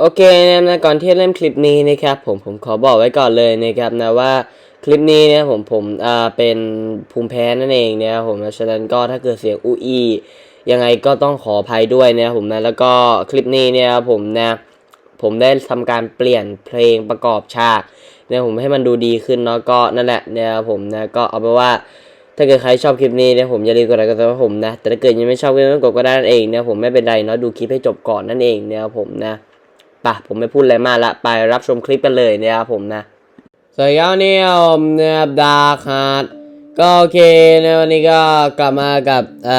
โอเคนะครับนะก่อนที่จะเริ่มคลิปนี้นะครับผมผมขอบอกไว้ก่อนเลยนะครับนะว่าคลิปนี้เนี่ยผมผมอ่าเป็นภูมิแพ้นั่นเองเนะครับผมนะฉะนั้นก็ถ้าเกิดเสียงอูอียังไงก็ต้องขออภัยด้วยนะครับผมนะแล้วก็คลิปนี้เนี่ยผมนะผมได้ทำการเปลี่ยนเพลงประกอบฉากเนี่ยผมให้มันดูดีขึ้นเนาะก็นั่นแหละเนี่ยผมนะก็เอาไปนว่าถ้าเกิดใครชอบคลิปนี้เนี่ยผมอย่าลืมกดไลค์กดซับสไครต์ผมนะแต่ถ้าเกิดยังไม่ชอบก็ไม่กดก็ได้นั่นเองเนี่ยผมไม่เป็นไรเนาะดูคลิปให้จบก่อนนั่นเองเนี่ยผมนะ ปะผมไม่พูดอะไรมากละไปรับชมคลิปกันเลยนะครับผมนะสวัสดีครับวันนี่ผมนะครับดาร์คฮาร์ดก็โอเคนะวันนี้ก็กลับมากับเอ่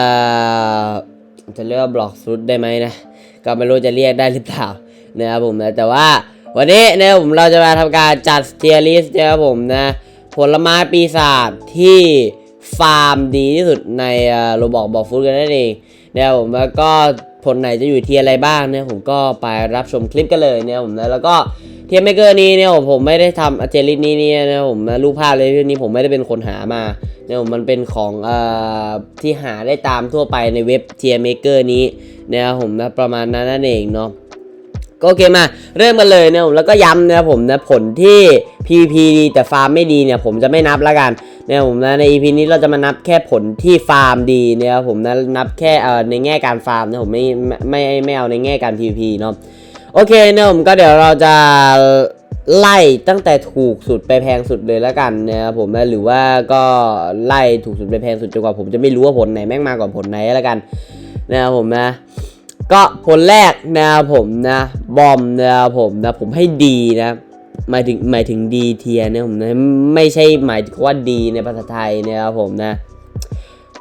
อจะเรียกว่าบล็อกซุดได้ไหมนะก็ไม่รู้จะเรียกได้หรือเปล่านะครับผมนะแต่ว่าวันนี้นะผมเราจะมาทำการจัดเทียร์ลิสต์นะครับผมนะผลไม้ปีศาจที่ฟาร์มดีที่สุดในโรบอกบอกฟูดกันนั่นเองนะครับผมแล้วก็ ผลไหนจะอยู่ที่อะไรบ้างเนี่ยผมก็ไปรับชมคลิปกันเลยเนี่ยผมนะแล้วก็เทียมเมเกอร์นี้เนี่ยผมไม่ได้ทำอเจลิสนี้เนี่ยนะผมนะรูปภาพเลยที่นี้ผมไม่ได้เป็นคนหามาเนี่ยผมมันเป็นของเอ่อที่หาได้ตามทั่วไปในเว็บเทียมเมเกอร์นี้เนี่ยผมนะประมาณนั้นนั่นเองเนาะก็โอเคมาเริ่มกันเลยเนี่ยผมแล้วก็ย้ำนะผมนะผลที่ PP ดีแต่ฟาร์มไม่ดีเนี่ยผมจะไม่นับแล้วกัน เนี่ยผมนะใน EP นี้เราจะมานับแค่ผลที่ฟาร์มดีเนี่ยผมนะนับแค่เอ่อในแง่การฟาร์มนะผมไม่ไม่ไม่เอาในแง่การ PVP เนาะโอเคเนี่ยผมก็เดี๋ยวเราจะไล่ตั้งแต่ถูกสุดไปแพงสุดเลยแล้วกันนะครับผมนะหรือว่าก็ไล่ถูกสุดไปแพงสุดจนกว่าผมจะไม่รู้ว่าผลไหนแม่งมากกว่าผลไหนแล้วกันนะครับผมนะ ก็ผลแรกนะครับผมนะบอมนะครับผมนะผมให้ดีนะ หมายถึงหมายถึงดีเทียเนี่ยผมนะไม่ใช่หมายถึงว่าดีในภาษาไทยนะครับผมนะ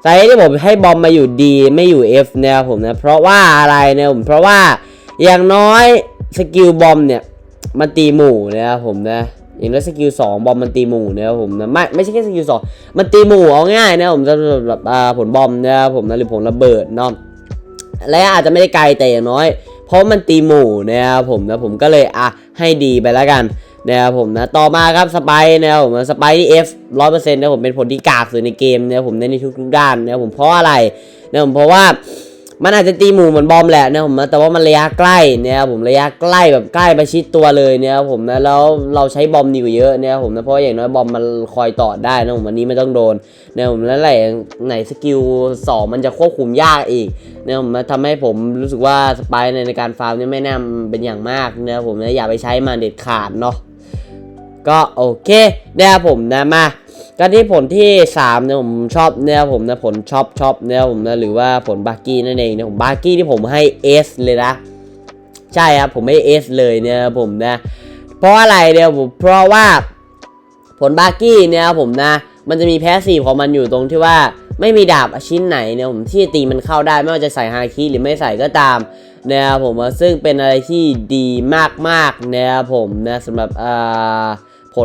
สาเหตุที่ผมให้บอมมาอยู่ดีไม่อยู่ F นะครับผมนะเพราะว่าอะไรเนี่ยผมเพราะว่าอย่างน้อยสกิลบอมเนี่ยมันตีหมู่นะครับผมนะอย่างน้อยสกิลสองบอมมันตีหมู่นะครับผมนะไม่ไม่ใช่แค่สกิลสองมันตีหมู่เอาง่ายนะผมสำหรับผลบอมนะครับผมนะหรือผลระเบิดเนาะและอาจจะไม่ได้ไกลแต่อย่างน้อย เพราะมันตีหมู่นะครับผมนะผมก็เลยอะให้ดีไปแล้วกัน นะครับผมนะต่อมาครับสไปนะครับผมสไปที่ F ร้อยเปอร์เซ็นต์นะผมเป็นผลที่กากสุดในเกมนะครับผมในทุกๆด้านนะครับผมเพราะอะไรนะผมเพราะว่ามันอาจจะตีหมู่เหมือนบอมแหละนะผมนะแต่ว่ามันระยะใกล้นะครับผมระยะใกล้แบบใกล้ประชิดตัวเลยนะครับผมนะแล้วเราใช้บอมดีกว่าเยอะนะครับผมนะเพราะอย่างน้อยบอมมันคอยต่อได้นะผมวันนี้ไม่ต้องโดนนะครับผมแล้วไหนไหนสกิลสองมันจะควบคุมยากอีกนะครับผมนะทำให้ผมรู้สึกว่าสไปในในการฟาร์มเนี่ยไม่น่าเป็นอย่างมากนะครับผมนะอย่าไปใช้มันเด็ดขาดเนาะ ก็โอเคนะครับผมนะมาการที่ผลที่3เนี่ยผมชอบเนี่ยผมนะผลชอบชอบเนี่ยผมนะหรือว่าผลบาร์กี้นั่นเองเนี่ยผมบาร์กี้ที่ผมให้ S เลยนะ ใช่ครับผมให้ S เลยเนี่ยผมนะ เพราะอะไรเนี่ยผมเพราะว่าผลบาร์กี้เนี่ยผมนะ มันจะมีแพสซีฟของมันอยู่ตรงที่ว่าไม่มีดาบชิ้นไหนเนี่ยผมที่ตีมันเข้าได้ไม่ว่าจะใส่ฮาคิหรือไม่ใส่ก็ตามนะครับผมซึ่งเป็นอะไรที่ดีมากๆนะครับผมนะสำหรับอ่า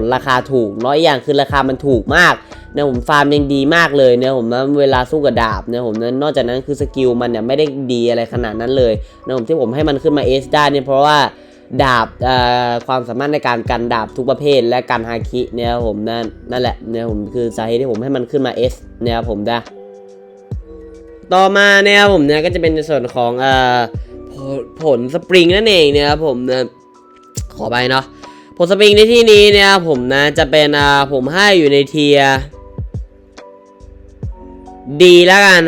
ลราคาถูกน้อยอย่างคือราคามันถูกมากนะผมฟาร์มยังดีมากเลยเนะผมนะเวลาสู้กับดาบเนะผมนะนนอกจากนั้นคือสกิลมันเนี่ยไม่ได้ดีอะไรขนาดนั้นเลยนะผมที่ผมให้มันขึ้นมาเอสได้เนี่ยเพราะว่าดาบความสามารถในการกันดาบทุกประเภท และการฮาคิเนี่ยผมนั่นนั่นแหละเนี่ยผมคือสาเหตุที่ผมให้มันขึ้นมา S เนี่ยผมนะต่อมาเนี่ยผมเนี่ยก็จะเป็นในส่วนของเอ่อผลผลสปริงนั่นเองเนี่ยผมนะขอไปเนาะ ผลสปริงในที่นี้เนี่ยผมนะจะเป็นอ่าผมให้อยู่ในเทียดีแล้วกัน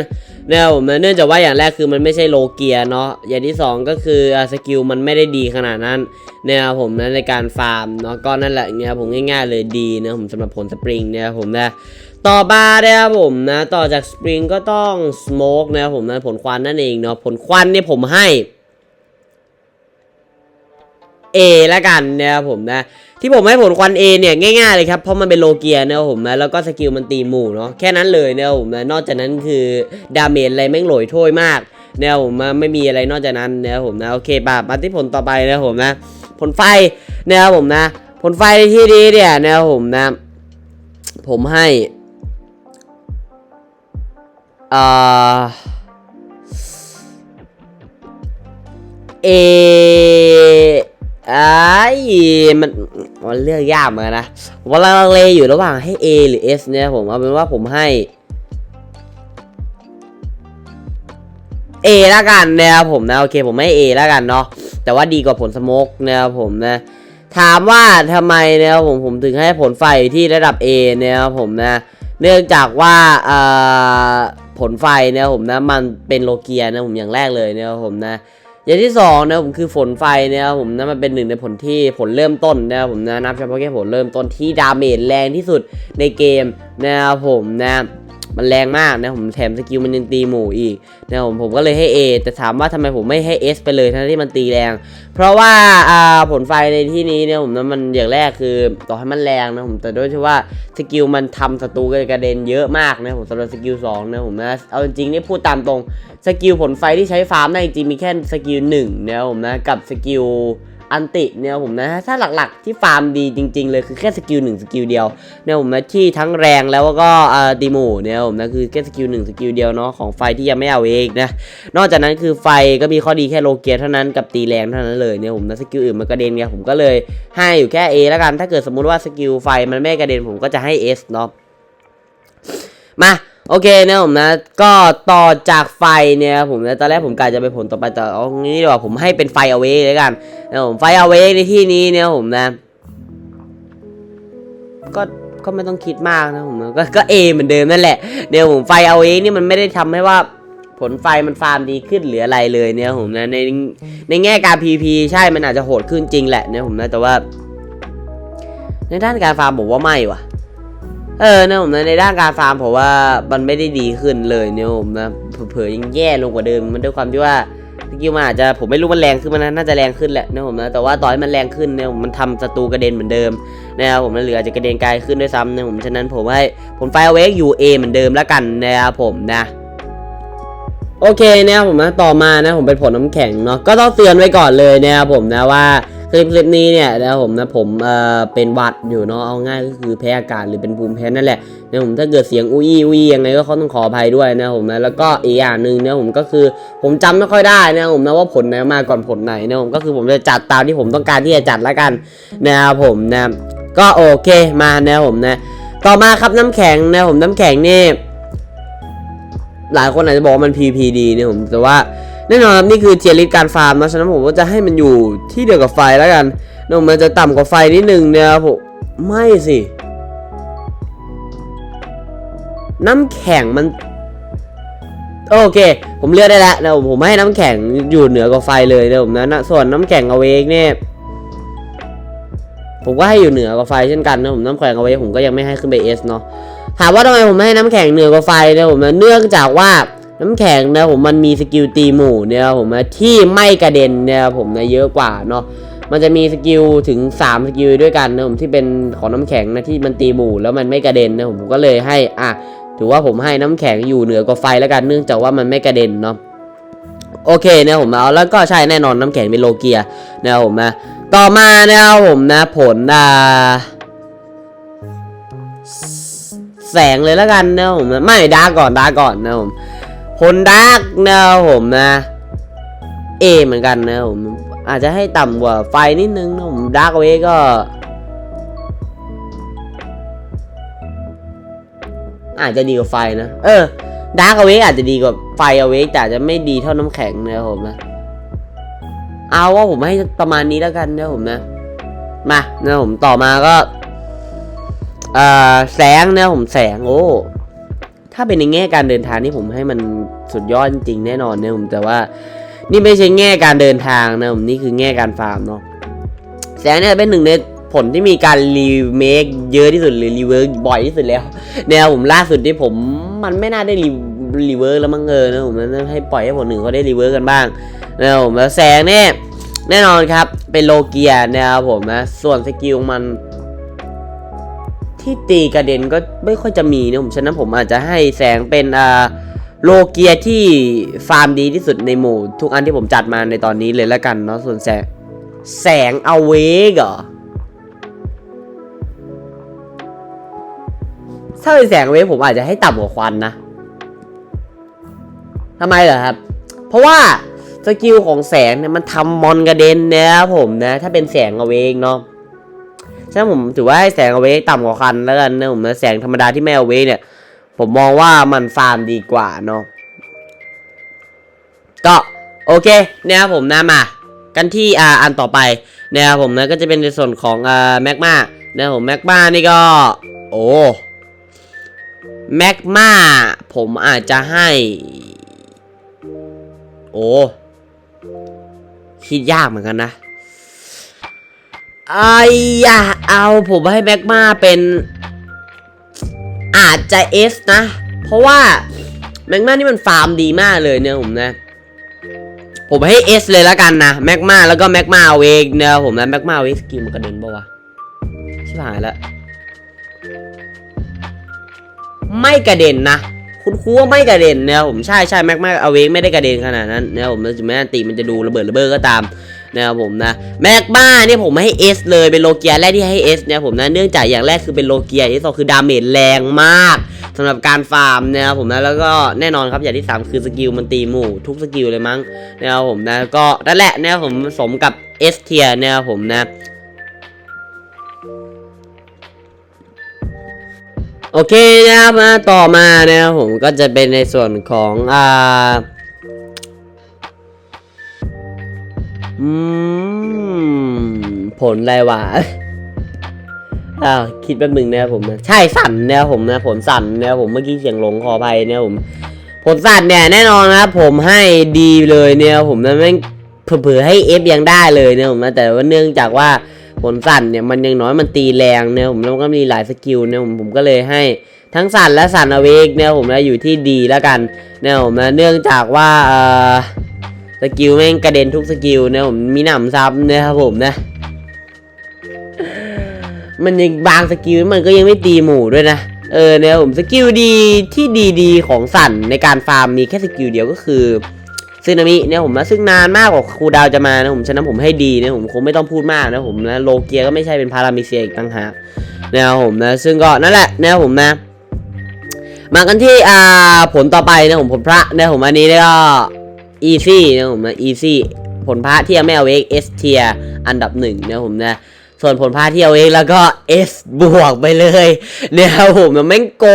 เนี่ยผมเนื่องจากว่าอย่างแรกคือมันไม่ใช่โลเกียเนาะอย่างที่สองก็คือสกิลมันไม่ได้ดีขนาดนั้นเนี่ยผมนะในการฟาร์มเนาะก็นั่นแหละเนี่ยผมง่ายๆเลยดีนะผมสำหรับผลสปริงเนี่ยผมนะต่อมาเนี่ยผมนะต่อจากสปริงก็ต้องสโมกนะผมนะผลควันนั่นเองเนาะผลควันเนี่ยผมให้ A แล้วกันนะครับผมนะที่ผมให้ผลควัน A เนี่ยง่ายๆเลยครับเพราะมันเป็นโลเกียนะครับผมนะแล้วก็สกิลมันตีหมู่เนาะแค่นั้นเลยนะครับผมนะนอกจากนั้นคือดาเมจอะไรแม่งโหลอยถ้วยมากนะครับผมนะไม่มีอะไรนอกจากนั้นนะครับผมนะโอเคป่ะมาที่ผลต่อไปนะครับผมนะ ผลไฟนะครับผมนะ ผลไฟในที่นี้เนี่ยนะครับผมนะ ผมให้อ่าเอ ไอ้มันมันเลือกยากเหมือนกันะผมกำลังลังเลอยู่ระหว่างให้ A หรือ S เนี่ยผมเอาเป็นว่าผมให้ A แล้วกันนะครับผมนะโอเคผมให้ A แล้วกันเนาะแต่ว่าดีกว่าผลสโมกนะครับผมนะ ถามว่าทำไมนะครับผมผมถึงให้ผลไฟที่ระดับ A นะครับผมนะ เนื่องจากว่าอ่าผลไฟนะครับผมนะมันเป็นโลเกียนะผมอย่างแรกเลยนะครับผมนะ อย่างที่สองนะผมคือฝนไฟนะครับผมนะมันเป็นหนึ่งในผลที่ผลเริ่มต้นนะครับผมนะนับเฉพาะแค่ผลเริ่มต้นที่ดาเมจแรงที่สุดในเกมนะครับผมนะ มันแรงมากนะผมแถมสกิลมันยังตีหมู่อีกนะผมผมก็เลยให้ A แต่ถามว่าทำไมผมไม่ให้ S ไปเลยทั้งที่มันตีแรง เพราะว่าอ่าผลไฟในที่นี้เนี่ยผมนะมันอย่างแรกคือต่อให้มันแรงนะผมแต่ด้วยที่ว่าสกิลมันทำศัตรูกระเด็นเยอะมากนะผมสำหรับสกิลสองนะผมนะเอาจริงๆนี่พูดตามตรงสกิลผลไฟที่ใช้ฟาร์มได้จริงมีแค่สกิลหนึ่งนี่ยผมนะกับสกิล อันติเนี่ยผมนะถ้าหลักๆที่ฟาร์มดีจริง ๆ เลยคือแค่สกิลหนึ่งสกิลเดียวเนี่ยผมนะที่ทั้งแรงแล้วก็เอ่อตีหมู่เนี่ยผมนะคือแค่สกิลหนึ่งสกิลเดียวเนาะของไฟที่ยังไม่เอาเองนะนอกจากนั้นคือไฟก็มีข้อดีแค่โลเกียเท่านั้นกับตีแรงเท่านั้นเลยเนี่ยผมนะสกิลอื่นมันกระเด็นไงผมก็เลยให้อยู่แค่ A แล้วกันถ้าเกิดสมมุติว่าสกิลไฟมันไม่กระเด็นผมก็จะให้ S เนาะมา โอเคนะผมนะ ก็ต่อจากไฟเนี่ยผมนะตอนแรกผมกะจะไปผลต่อไปแต่เอางี้ดีกว่าผมให้เป็นไฟเอาไว้เลยกันนะผมไฟเอาไว้ในที่นี้เนี่ยผมนะ ก็ก็ไม่ต้องคิดมากนะผมนะก็ก็เอเหมือนเดิมนั่นแหละเดี๋ยวผมไฟเอาเองนี่มันไม่ได้ทำให้ว่าผลไฟมันฟาร์มดีขึ้นหรืออะไรเลยเนี่ยผมนะในในแง่การ PP ใช่มันอาจจะโหดขึ้นจริงแหละเนี่ยผมนะแต่ว่า ในด้านการฟาร์มผมว่าไม่ว่ะ เออนะผมนะในด้านการฟาร์มผมว่ามันไม่ได้ดีขึ้นเลยเนี่ยผมนะเผลอๆยังแย่ลงกว่าเดิมมันด้วยความที่ว่าสกิลมันอาจจะผมไม่รู้มันแรงขึ้นมันน่าจะแรงขึ้นแหละนะผมนะแต่ว่าต่อให้มันแรงขึ้นเนี่ยมันทำศัตรูกระเด็นเหมือนเดิมนะครับผมนะเหลืออาจจะกระเด็นไกลขึ้นด้วยซ้ำนะผมฉะนั้นผมให้ผมไฟเอาเวกอยู่ A เหมือนเดิมแล้วกันนะครับผมนะโอเคนะครับผมนะต่อมานะผมเป็นผลน้ำแข็งเนาะก็ต้องเตือนไว้ก่อนเลยนะครับผมนะว่า ลิปคลิปนี้เนี่ยนะผมนะผมเอ่อเป็นหวัดอยู่เนาะเอาง่ายก็คือแพ้อากาศหรือเป็นภูมิแพ้นั่นแหละนะผมถ้าเกิดเสียงอุ้ยอุ้ยยังไงก็เขาต้องขออภัยด้วยนะผมนะแล้วก็อีกอย่างหนึ่งนะผมก็คือผมจำไม่ค่อยได้นะผมนะว่าผลไหนมาก่อนผลไหนนะผมก็คือผมจะจัดตามที่ผมต้องการที่จะจัดแล้วกันนะครับผมนะก็โอเคมานะผมนะ ต่อมาครับน้ำแข็งนะผมน้ำแข็งนี่หลายคนอาจจะบอกว่ามัน PPD เนี่ยผมแต่ว่า แน่นอนครับนี่คือเทียริสการฟาร์มนะฉะนั้นผมก็จะให้มันอยู่ที่เดียวกับไฟแล้วกันนอกมันจะต่ำกว่าไฟนิดนึงเนี่ยครับผมไม่สิ น้ำแข็งมัน โอเค ผมเลือกได้แล้วนะผมผมให้น้ำแข็งอยู่เหนือกว่าไฟเลยนะผมนะนะส่วนน้ำแข็งเอาเวกเนี่ยผมก็ให้อยู่เหนือกว่าไฟเช่นกันนะผมน้ำแข็งเอาเวกผมก็ยังไม่ให้ขึ้นไปเอสเนาะถามว่าทำไมผมไม่ให้น้ำแข็งเหนือกว่าไฟเนี่ยผมนะเนื่องจากว่า น้ำแข็งนะผมมันมีสกิลตีหมู่เนี่ยผมนะที่ไม่กระเด็นเนี่ยผมนะเยอะกว่าเนาะมันจะมีสกิลถึง 3 สกิลด้วยกันนะผมที่เป็นของน้ำแข็งนะที่มันตีหมู่แล้วมันไม่กระเด็นนะผมก็เลยให้อะถือว่าผมให้น้ำแข็งอยู่เหนือกว่าไฟแล้วกันเนื่องจากว่ามันไม่กระเด็นเนาะโอเคนะผมเอาแล้วก็ใช่แน่นอนน้ำแข็งเป็นโลเกียนะผมนะต่อมานะครับผมนะผลอ่าแสงเลยแล้วกันนะผมนะไม่ดาก่อนดาก่อนนะผม ผลดาร์กนะผมนะเอเหมือนกันนะผมอาจจะให้ต่ำกว่าไฟนิดนึงนะผมดาร์กเวก็อาจจะดีกว่าไฟนะ เออดาร์กเวกอาจจะดีกว่าไฟเวกแต่จะไม่ดีเท่าน้ำแข็งนะผมนะ เอาว่าผมให้ประมาณนี้แล้วกันนะผมนะ มานะผมต่อมาก็ เอ่อ แสงนะผมแสงโอ้ ถ้าเป็นในแง่การเดินทางนี่ผมให้มันสุดยอดจริงแน่นอนนะผมแต่ว่านี่ไม่ใช่แง่การเดินทางนะผมนี่คือแง่การฟาร์มเนาะแสงเนี่ยเป็นหนึ่งในผลที่มีการรีเมคเยอะที่สุดหรือรีเวิร์กบ่อยที่สุดแล้วแนวผมล่าสุดที่ผมมันไม่น่าได้รีรีเวิร์กแล้วมั้งเออนะผมนั้นให้ปล่อยให้ผลหนึ่งเขาได้รีเวิร์กกันบ้างนะผมแล้วแสงเนี่ยแน่นอนครับเป็นโลเกียนะครับผมนะส่วนสกิลมัน ที่ตีกระเด็นก็ไม่ค่อยจะมีนะผมฉะนั้นผมอาจจะให้แสงเป็นอ่าโลเกียที่ฟาร์มดีที่สุดในหมู่ทุกอันที่ผมจัดมาในตอนนี้เลยแล้วกันเนาะส่วนแสงแสงเอาเวกเหรอถ้าเป็นแสงเวกผมอาจจะให้ต่ำกว่าควันนะทำไมเหรอครับ เพราะว่าสกิลของแสงเนี่ยมันทำมอนกระเด็นนะครับผมนะ ถ้าเป็นแสงเอาเวกเนาะ ฉะนั้นผมถือว่าให้แสงเอาเวกต่ำกว่าคันแล้วกันนะผมนะแสงธรรมดาที่ไม่เอาเวกเนี่ย ผมมองว่ามันฟาร์มดีกว่าเนาะก็โอเคนะครับผมนะมากันที่อ่าอันต่อไปนะครับผมนะก็จะเป็นในส่วนของอ่าแมกมานะครับผมแมกมานี่ก็ โอ้แมกมาผมอาจจะให้ โอ้คิดยากเหมือนกันนะ ไอ้ยะเอาผมให้แมกมาเป็น อาจจะเอสนะ เพราะว่าแมกมานี่มันฟาร์มดีมากเลยเนี่ยผมนะ ผมให้ S เลยแล้วกันนะแมกมาแล้วก็แมกมาเวกเนี่ยผมนะแมกมาเวกสกิลมันกระเด็นปะวะชิบหายแล้วไม่กระเด็นนะคุณครูว่าไม่กระเด็นเนี่ยผมใช่ใช่แมกมาเอาเวกไม่ได้กระเด็นขนาดนั้นเนี่ยผมถึงแม้อันติมันจะดูระเบิดระเบ้อก็ตาม นะครับผมนะแมกมาเนี่ยผมให้ S เลยเป็นโลเกียแรกที่ให้ S เนี่ยผมนะเนื่องจากอย่างแรกคือเป็นโลเกียที่สองคือดาเมจแรงมากสำหรับการฟาร์มนะครับผมนะแล้วก็แน่นอนครับอย่างที่สามคือสกิลมันตีหมู่ทุกสกิลเลยมั้งนะครับผมนะก็นั่นแหละนะครับผมสมกับ S เทียนะครับผมนะโอเคนะครับมาต่อมานะครับผมก็จะเป็นในส่วนของอ่า อืม ผลอะไรวะอ้าวคิดแป๊บหนึงนะครับผมนะใช่สั่นนะครับผมนะ ผลสั่นนะครับผมเมื่อกี้เสียงหลงขออภัยนะครับผม ผลสัตว์เนี่ยแน่นอนนะครับผมให้ดีเลยเนี่ยผมนะแม่งเผื่อให้ F ยังได้เลยเนี่ยผมนะแต่ว่าเนื่องจากว่าผลสั่นเนี่ยมันยังน้อยมันตีแรงเนี่ยผมแล้วก็มีหลายสกิลเนี่ยผมผมก็เลยให้ทั้งสั่นและสั่นอเวกเนี่ยผมนะอยู่ที่ดีแล้วกันเนี่ยผมนะเนื่องจากว่าเอ่อ สกิลแม่งกระเด็นทุกสกิลนี่ยผมมีหนำซ้ำนะครับผมนะ มันยังบางสกิลมันก็ยังไม่ตีหมู่ด้วยนะเออเนี่ยผมสกิลดีที่ดีๆ ของสันในการฟาร์มมีแค่สกิลเดียวก็คือซึนามิเนี่ยผมนะซึ่งนานมากกว่าครูดาวจะมานะผมฉะนั้นผมให้ดีนะผมคงไม่ต้องพูดมากนะผมนะโลเกียก็ไม่ใช่เป็นพารามิเซียอีกต่างหากนะครับผมนะซึ่งก็นั่นแหละนะครับผมนะมากันที่อ่าผลต่อไปนะผมผลพระนะผมอันนี้ก็ อีซี่นะผมนะอีซี่ผลพระที่ยังไม่เอเอ็กเอสเทียอันดับหนึ่งนะผมนะส่วนผลพาที่เอาเองแล้วก็ S บวกไปเลยเนี่ยครับผมมันแม่งโก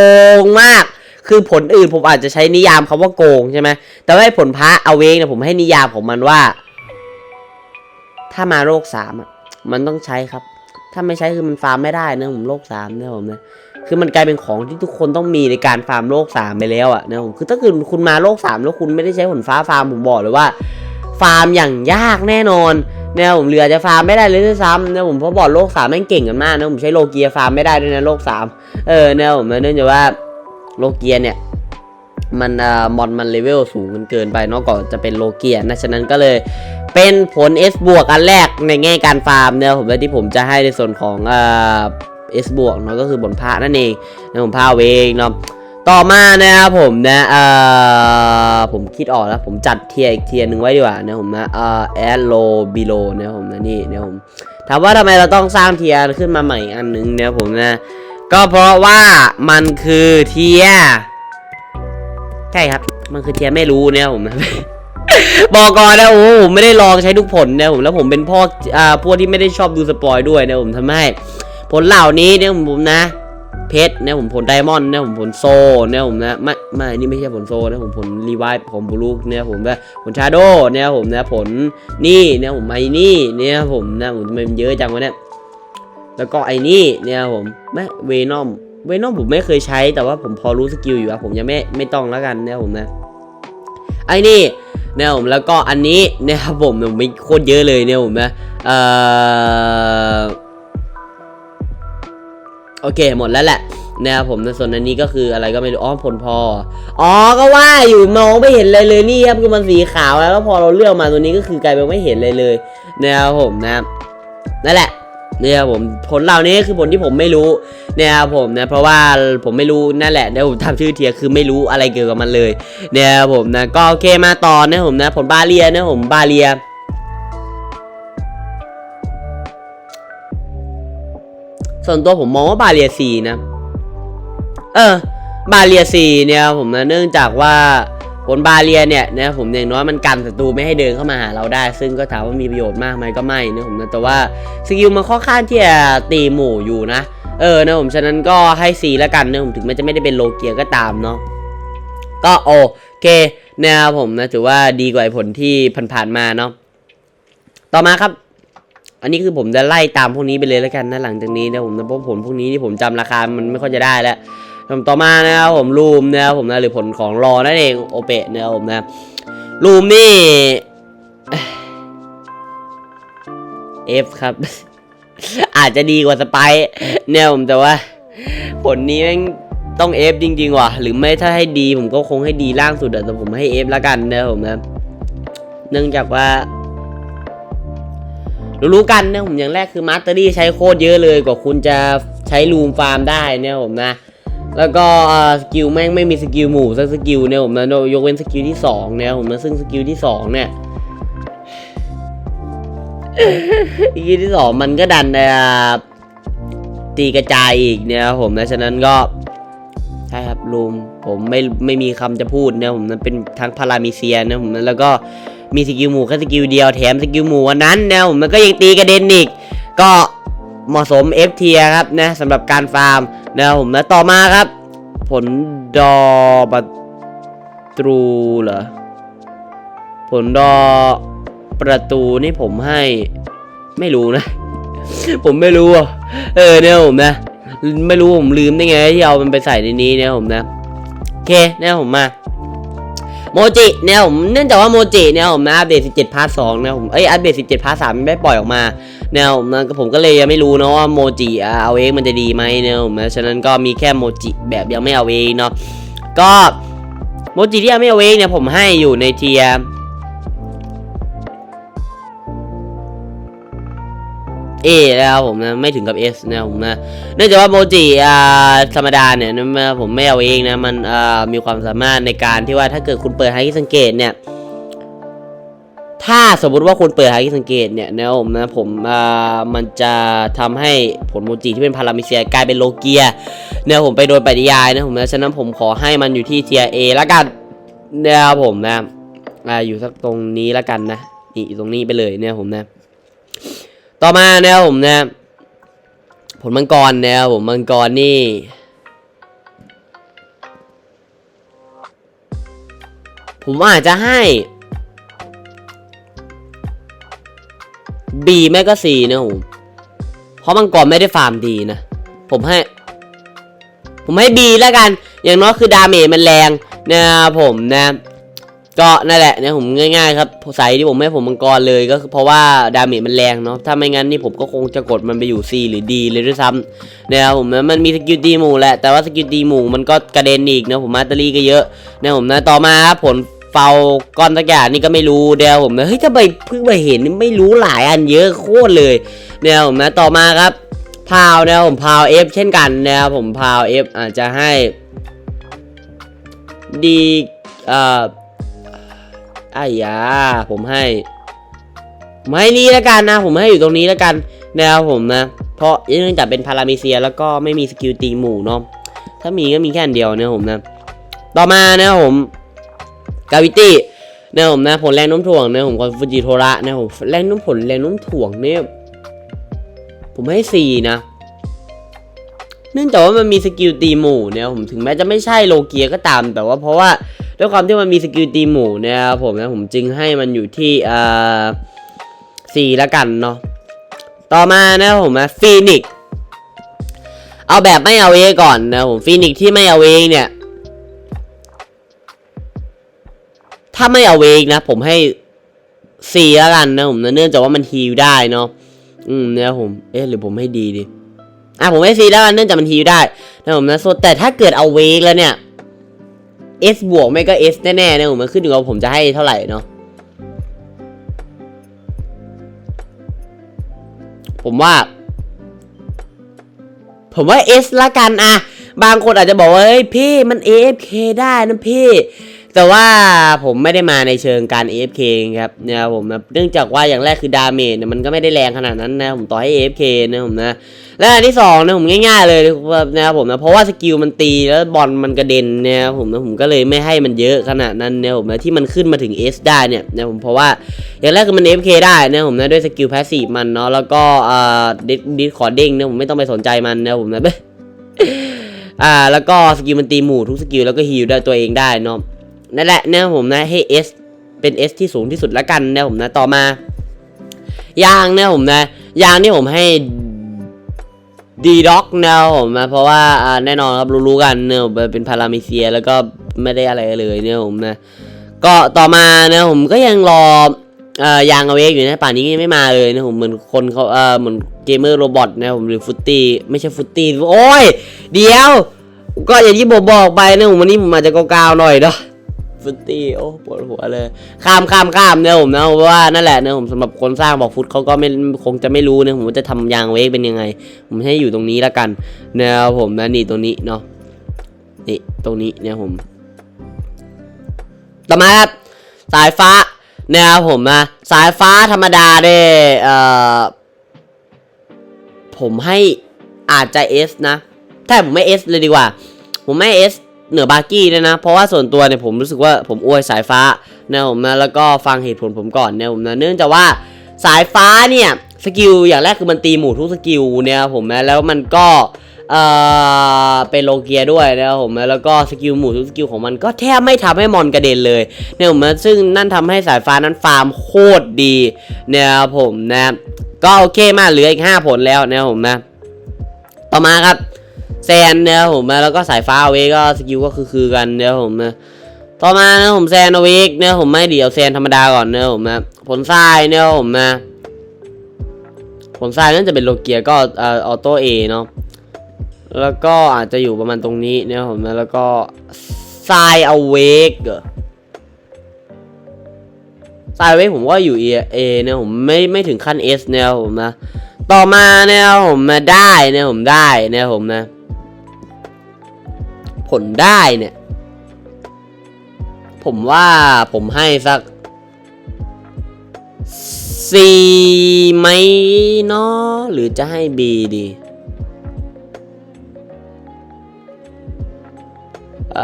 งมาก คือผลอื่นผมอาจจะใช้นิยามคำว่าโกงใช่ไหมแต่ว่าผลพระเอาเองเนี่ยผมให้นิยามของมันว่า ถ้ามาโรคสามอะมันต้องใช้ครับ ถ้าไม่ใช้คือมันฟาร์มไม่ได้นะผมโรคสามเนี่ยผมนะ คือมันกลายเป็นของที่ทุกคนต้องมีในการฟาร์มโรคสามไปแล้วอะนะผมคือถ้าเกิดคุณมาโรคสามแล้วคุณไม่ได้ใช้ผลฟ้าฟาร์มผมบอกเลยว่า ฟาร์มอย่างยากแน่นอนเนี่ยผมเรือจะฟาร์มไม่ได้เลยด้วยซ้ำเนี่ยผมเพราะบอดโลกสามแม่งเก่งกันมากนะผมใช้โลเกียฟาร์มไม่ได้ด้วยนะโลกสามเออเนี่ยผมเนื่องจากว่าโลเกียเนี่ยมันอ่ามอนมันเลเวลสูงเกินเกินไปเนาะก่อนจะเป็นโลเกียนะฉะนั้นก็เลยเป็นผล S บวกอันแรกในแง่การฟาร์มเนี่ยผมและที่ผมจะให้ในส่วนของอ่า S บวกเนาะก็คือบนพระนั่นเองนะผมพาเวงเนาะต่อมานะครับผมนะเอ่อผมคิดออกแล้วผมจัดเทียร์อีกเทียร์หนึ่งไว้ดีกว่านะผมนะเอ่อแอดโลบิโลนะผมนะนี่นะผมถามว่าทำไมเราต้องสร้างเทียร์ขึ้นมาใหม่อันหนึ่งเนี่ยผมนะ ก็เพราะว่ามันคือเทียร์ใช่ครับ มันคือเทียร์ไม่รู้เนี่ยผมนะบอกก่อนนะโอ้ผมไม่ได้ลองใช้ทุกผลนะผมแล้วผมเป็นพวกอ่าพวกที่ไม่ได้ชอบดูสปอยด้วยนะผมทำให้ ผลเหล่านี้เนี่ยผมนะ เพชรเนี่ยผมผลไดมอนด์เนี่ยผมผลโซเนี่ยผมนะไม่ไม่นี่ไม่ใช่ผลโซนะผมผลรีไวท์ผมบลูเนี่ยผมแบบผลชาโดเนี่ยผมนะผลนี่เนี่ยผมไอ้นี่เนี่ยผมนะผมทำไมมันเยอะจังวะเนี่ยแล้วก็ไอ้นี่เนี่ยผมไม่เวนอมเวนอมผมไม่เคยใช้แต่ว่าผมพอรู้สกิลอยู่อะผมยังไม่ไม่ต้องแล้วกันเนี่ยผมนะไอ้นี่เนี่ยผมแล้วก็อันนี้เนี่ยครับผมผมมีโคตรเยอะเลยเนี่ยผมนะเอ่อ โอเคหมดแล้วแหละนะครับผมในส่วนอันนี้ก็คืออะไรก็ไม่รู้อ๋อผลพออ๋อก็ว่าอยู่มองไม่เห็นเลยเลยนี่ครับคือมันสีขาวแล้วพอเราเลือกมาตัวนี้ก็คือกลายเป็นไม่เห็นเลยเลยนะครับผมนะนั่นแหละเนี่ยครับผมผลเหล่านี้คือผลที่ผมไม่รู้เนี่ยครับผมนะเพราะว่าผมไม่รู้นั่นแหละเดี๋ยวผมทำชื่อเทียร์คือไม่รู้อะไรเกี่ยวกับมันเลยเนี่ยครับผมนะก็โอเคมาต่อนะผมนะผลบาเลียนะผมบาเลีย ส่วนตัวผมมองว่าบาเรียซีนะ เออ บาเรียซีเนี่ยผมนะเนื่องจากว่าผลบาเรียเนี่ยนะผมอย่างน้อยมันกันศัตรูไม่ให้เดินเข้ามาหาเราได้ ซึ่งก็ถามว่ามีประโยชน์มากไหมก็ไม่นะผมนะแต่ว่าสกิลมันค่อนข้างที่จะตีหมู่อยู่นะ เออนะผมฉะนั้นก็ให้ซีแล้วกันนะผมถึงมันจะไม่ได้เป็นโลเกียก็ตามเนาะก็โอเคนะครับผมนะถือว่าดีกว่าผลที่ผ่านๆมาเนาะต่อมาครับ อันนี้คือผมจะไล่ตามพวกนี้ไปเลยแล้วกันนะหลังจากนี้นะผมนะเพราะผลพวกนี้ที่ผมจำราคา มันไม่ค่อยจะได้แล้วต่อมานะครับผมรูมนะครับผมนะหรือผลของรอนั่นเองโอเปะนะครับผมนะรูมนี่ F ครับ อาจจะดีกว่าสไปซ์เนี่ยผมแต่ว่า ผลนี้แม่งต้อง F จริงๆว่ะ หรือไม่ถ้าให้ดีผมก็คงให้ดีล่างสุดแต่ผมให้ F แล้วกันนะผมนะ เนื่องจากว่า รู้ๆกันนะผมอย่างแรกคือมาสเตอรี่ใช้โคตรเยอะเลยกว่าคุณจะใช้รูมฟาร์มได้เนี่ยผมนะ แล้วก็สกิลแม่งไม่มีสกิลหมู่สักสกิลเนี่ยผมนะยกเว้นสกิลที่สองเนี่ยผมนะซึ่งสกิลที่สองเนี่ยสกิลที่สองมันก็ดันเอ่อตีกระจายอีกเนี่ยผมนะฉะนั้นก็ใช่ครับรูมผมไม่ไม่มีคำจะพูดเนี่ยผมนั้นเป็นทั้งพารามิเซียนะผมนั้นแล้วก็ มีสกิลหมู่แค่สกิลเดียวแถมสกิลหมู่วันนั้นเนี่ยผมมันก็ยังตีกระเด็นอีกก็เหมาะสม F เทียครับนะสำหรับการฟาร์มนะผมแล้วต่อมาครับ ผลดอบัตรูเหรอผลดอประตูนี่ผมให้ไม่รู้นะ ผมไม่รู้อะเออเนี่ยผมนะ ไม่รู้ผมลืมได้ไงที่เอามันไปใส่ในนี้เนี่ยผมนะโอเคเนี่ยผมมา โมจิเนี่ยผมเนื่องจากว่าโมจิเนี่ยผมนะอัปเดต 17 พาร์ท 2 นะผมเอ้ยอัปเดต 17 พาร์ท 3 ไม่ปล่อยออกมาเนี่ยผมนะผมก็เลยยังไม่รู้เนาะว่าโมจิเอาเองมันจะดีไหมเนี่ยผมนะฉะนั้นก็มีแค่โมจิแบบยังไม่เอาเองเนาะก็โมจิที่ยังไม่เอาเองเนี่ยผมให้อยู่ในเทีย เอนะครับผมนะไม่ถึงกับ S นะผมนะเนื่องจากว่าโมจิอ่าธรรมดาเนี่ยนะผมไม่เอาเองนะมันอ่ามีความสามารถในการที่ว่าถ้าเกิดคุณเปิดไฮสังเกตเนี่ยถ้าสมมติว่าคุณเปิดไฮคิสังเกตเนี่ยนะผมนะผมอ่ามันจะทำให้ผลโมจิที่เป็นพารามิเซียกลายเป็นโลเกียเนี่ยผมไปโดยปริยายนะผมนะฉะนั้นผมขอให้มันอยู่ที่เทียเอล้วกันนะครับผมนะอ่าอยู่สักตรงนี้ล้วกันนะนี่ตรงนี้ไปเลยเนี่ยผมนะ ต่อมานะครับผมนะผลมังกรนะครับผมมังกรนี่ผมอาจจะให้ B แม่ก็ C นะผมเพราะมังกรไม่ได้ฟาร์มดีนะ ผมให้ ผมให้ B แล้วกัน อย่างน้อยคือดาเมจมันแรงนะครับผมนะ ก็นั่นแหละเนี่ยผมง่ายๆครับใสายที่ผมให้ผมมังกรเลยก็คือเพราะว่าดาเมจมันแรงเนาะถ้าไม่งั้นนี่ผมก็คงจะกดมันไปอยู่ C หรือ D เลยด้วยซ้ำนะครับผมนะมันมีสกิลตีหมู่แหละแต่ว่าสกิลตีหมู่มันก็กระเด็นอีกนะผมมาตอรี่ก็เยอะนะผมนะต่อมาครับผลเฟาก้อนตะกร้านี่ก็ไม่รู้เดียวผมนะเฮ้ยถ้าไปเพิ่งไปเห็นไม่รู้หลายอันเยอะโคตรเลยเนี่ยผมนะต่อมาครับพาวนะครับผมพาว F เช่นกันนะครับผมพาว F อาจจะให้ดีเอ่อ ไอ้ยาผมให้ผมให้นี่แล้วกันนะ ผมให้อยู่ตรงนี้แล้วกันนะครับผมนะ เพราะเนื่องจากเป็นพารามิเซียแล้วก็ไม่มีสกิลตีหมู่เนาะถ้ามีก็มีแค่อันเดียวนะครับผมนะ ต่อมานะครับผมกาวิตี้นะครับผมนะผลแรงน้มถ่วงนะครับผมกับฟูจิโทระนะครับผมแรงน้มผลแรงน้มถ่วงเนี่ยผมให้สี่นะ เนื่องจากว่ามันมีสกิลตีหมู่เนี่ยผมถึงแม้จะไม่ใช่โลเกียก็ตาม แต่ว่าเพราะว่าด้วยความที่มันมีสกิลตีหมู่เนี่ยผมนะผมจึงให้มันอยู่ที่อ่าสี่ละกันเนาะต่อมานะผมนะฟีนิกเอาแบบไม่เอาเอก่อนนะผมฟีนิกที่ไม่เอาเอเนี่ย ถ้าไม่เอาเองนะ ผมให้สี่ละกันนะผมนะเนื่องจากว่ามันฮีลได้เนาะอืมเนี่ยผม เอ๊ะหรือผมให้ดีดี อะผมให้ซีแล้วกันเนื่องจากมันฮีลได้นะผมนะส่แต่ถ้าเกิดเอาเวกแล้วเนี่ย S บวกไม่ก็ S แน่ๆนะผมมันขึ้นอยู่กับผมจะให้เท่าไหร่เนาะผมว่า ผมว่า S ละกันอะบางคนอาจจะบอกว่าเฮ้ยพี่มัน AFK ได้นะพี่ แต่ว่าผมไม่ได้มาในเชิงการ AFK ครับนะครับผมเนื่องจากว่าอย่างแรกคือดาเมจเนี่ยมันก็ไม่ได้แรงขนาดนั้นนะผมต่อให้ AFK นะผมนะและอันที่สองนะผมง่ายๆเลยนะครับผมนะเพราะว่าสกิลมันตีแล้วบอลมันกระเด็นนะครับผมนะผมก็เลยไม่ให้มันเยอะขนาดนั้นนี่ยผมนะที่มันขึ้นมาถึง S ได้เนี่ยนะผมเพราะว่าอย่างแรกคือมัน FK ได้นะผมนะด้วยสกิลแพสซีฟมันเนาะแล้วก็อ่าดิสดิสคอร์ดิ้งเนี่ยผมไม่ต้องไปสนใจมันนะผมนะอ่าแล้วก็สกิลมันตีหมู่ทุกสกิลแล้วก็ฮีลได้ตัวเองได้เนาะ นั่นแหละเนี่ยผมนะให้ S เป็น S ที่สูงที่สุดละกันนะผมนะต่อมายางเนี่ยผมนะยางที่ผมให้ดีด็อกนะผมนะเพราะว่าแน่นอนครับรู้ๆกันเนี่ยเป็นพารามิเซียแล้วก็ไม่ได้อะไรเลยเนี่ยผมนะก็ต่อมาเนี่ยผมก็ยังรออยางเอเวกอยู่นะป่านนี้ยังไม่มาเลยนะผมเหมือนคนเขาเออเหมือนเกมเมอร์โรบอทนะผมหรือฟุตตี้ไม่ใช่ฟุตตี้โอ้ยเดี๋ยว ก็อย่างที่ผมบอกไปนะผมวันนี้ผมอาจจะกาวๆหน่อยเนาะ ฟุตตี้โอ้ปวดหัวเลย ข้ามข้ามข้ามเนี่ยผมนะเพราะว่านั่นแหละเนี่ยผมสำหรับคนสร้างบอกฟุตเขาก็ไม่คงจะไม่รู้เนะผมจะทำยางเวกเป็นยังไง ผมให้อยู่ตรงนี้แล้วกันเนะครับผมนะนี่ตรงนี้เนาะนี่ตรงนี้เนี่ยผมต่อมาครับสายฟ้าเนะครับผมนะสายฟ้าธรรมดาเนี่ยเอ่อผมให้อาจจะ S นะถ้าผมไม่ S เลยดีกว่า ผมไม่ S เหนือบาร์กี้เลยนะ เพราะว่าส่วนตัวเนี่ยผมรู้สึกว่าผมอวยสายฟ้านะผมนะแล้วก็ฟังเหตุผลผมก่อนนะผมนะเนื่องจากว่าสายฟ้าเนี่ยสกิลอย่างแรกคือมันตีหมู่ทุกสกิลเนี่ยครับผมนะแล้วมันก็เอ่อเป็นโลเกียด้วยนะครับผมนะแล้วก็สกิลหมู่ทุกสกิลของมันก็แทบไม่ทำให้มอนกระเด็นเลยเนี่ยผมนะซึ่งนั่นทำให้สายฟ้านั้นฟาร์มโคตรดีนะครับผมนะก็โอเคมากเหลืออีก 5 ผลแล้วนะครับผมนะต่อมาครับ แซนเนี่ยผมนะแล้วก็สายฟ้าเอาเวกก็สกิลก็คือคือกันเนี่ยผมนะต่อมานะผมแซนเอาเวกเนี่ยผมไม่เดี๋ยวแซนธรรมดาก่อนเนี่ยผมนะผลทรายเนี่ยผมนะผลทรายนั่นจะเป็นโลเกียก็อ่อโต้เอเนาะแล้วก็อาจจะอยู่ประมาณตรงนี้เนี่ยผมนะแล้วก็ทรายเอาเวกทรายเวกผมว่าอยู่เอเอเนี่ยผมไม่ไม่ถึงขั้น S เนี่ยผมนะต่อมาเนี่ยผมมาได้เนี่ยผมได้เนี่ยผมนะ ผลได้เนี่ย ผมว่าผมให้สักสี่ไหมเนาะหรือจะให้ B ดีอ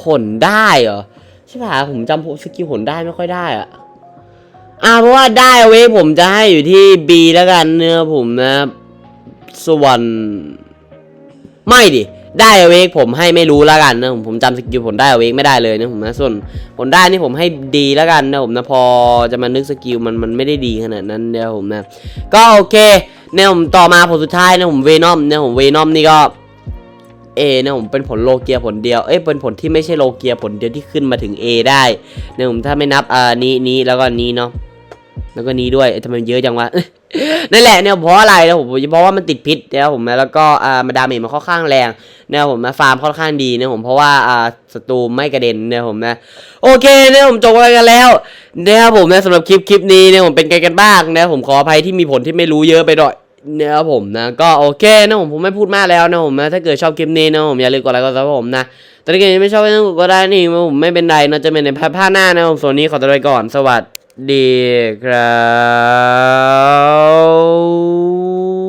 ผลได้เหรอ ใช่ป่ะผมจำสกิลผลได้ไม่ค่อยได้อะอ่าเพราะว่าได้เว้ผมจะให้อยู่ที่ B แล้วกันเนื้อผมนะครับ ส่วน ไม่ดิ ได้เวกผมให้ไม่รู้แล้วกันนะผมผมจำสกิลผลได้เวกไม่ได้เลยนะผมนะส่วนผลได้นี่ผมให้ดีแล้วกันนะผมนะพอจะมานึกสกิลมันมันไม่ได้ดีขนาดนั้นเนี่ยผมนะ ก็โอเคเนี่ยผมต่อมาผลสุดท้ายนะผมเวนอมเนี่ยผมเวนอมนี่ก็เอเนี่ยผมเป็นผลโลเกียผลเดียว เอ้ยเป็นผลที่ไม่ใช่โลเกียผลเดียวที่ขึ้นมาถึง A ได้เนี่ยผมถ้าไม่นับอ่านี้นี้แล้วก็นี้เนาะ แล้วก็นี้ด้วยทำไมเยอะจังวะนั่นแหละเนี่ยเพราะอะไรนะผมเพราะว่ามันติดพิษนะผมแล้วก็อ่ามาดาเมจมันค่อนข้างแรงนะผมนะฟาร์มค่อนข้างดีนะผมเพราะว่าอ่าศัตรูไม่กระเด็นนะผมนะโอเคเนี่ยผมจบไปกันแล้วนะครับผมนะสำหรับคลิปคลิปนี้เนี่ยผมเป็นไงกันบ้างนะผมขออภัยที่มีผลที่ไม่รู้เยอะไปหน่อยนะครับผมนะก็โอเคนะผมผมไม่พูดมากแล้วนะผมนะถ้าเกิดชอบคลิปนี้นะผมอย่าลืมกดไลค์กดซับผมนะแต่ถ้าเกิดไม่ชอบก็ต้องกดก็ได้นี่ผมไม่เป็นไรนะจะเป็นในภาคหน้านะผมส่วนนี้ขอตัวไปก่อนสวัสดี ดีครับ